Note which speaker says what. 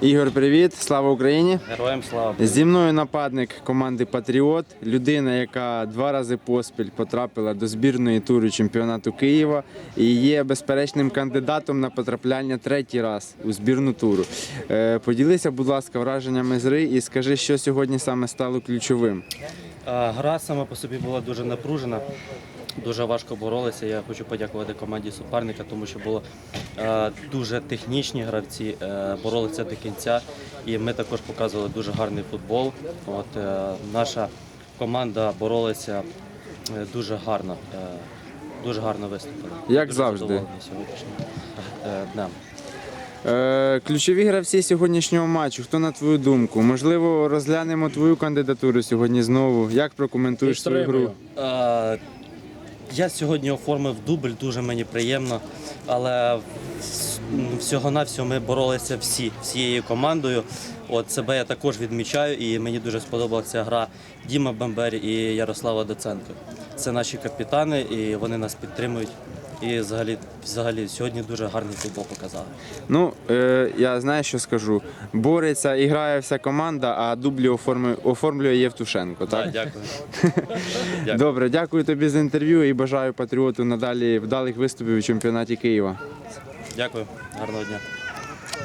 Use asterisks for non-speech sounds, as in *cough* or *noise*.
Speaker 1: Ігор, привіт! Слава Україні!
Speaker 2: Героям слава.
Speaker 1: Зі мною нападник команди Патріот, людина, яка два рази поспіль потрапила до збірної туру чемпіонату Києва і є безперечним кандидатом на потрапляння третій раз у збірну туру. Е, Поділися, будь ласка, враженнями з гри і скажи, що сьогодні саме стало ключовим.
Speaker 2: Е, Гра сама по собі була дуже напружена, дуже важко боролися. Я хочу подякувати команді суперника, тому що було е, дуже технічні гравці, е, боролися до кінця. І ми також показували дуже гарний футбол. От, е, наша команда боролася е, дуже гарно. е, Дуже гарно виступила.
Speaker 1: Як
Speaker 2: дуже
Speaker 1: завжди.
Speaker 2: днем.
Speaker 1: Е, Ключові гравці сьогоднішнього матчу. Хто на твою думку? Можливо, розглянемо твою кандидатуру сьогодні знову. Як прокоментуєш свою гру?
Speaker 2: Я сьогодні оформив дубль, дуже мені приємно. Але всього-навсього ми боролися всі, всією командою. От себе я також відмічаю, і мені дуже сподобалася гра Діма Бамбері і Ярослава Доценко. Це наші капітани, і вони нас підтримують. І взагалі, взагалі сьогодні дуже гарний футбол показали.
Speaker 1: Ну, е, я знаю, що скажу. Бореться і грає вся команда, а дублі оформлює, оформлює Євтушенко. Так?
Speaker 2: Так, дякую. *laughs* Дякую.
Speaker 1: Добре, дякую тобі за інтерв'ю і бажаю патріоту надалі вдалих виступів у чемпіонаті Києва.
Speaker 2: Дякую, гарного дня.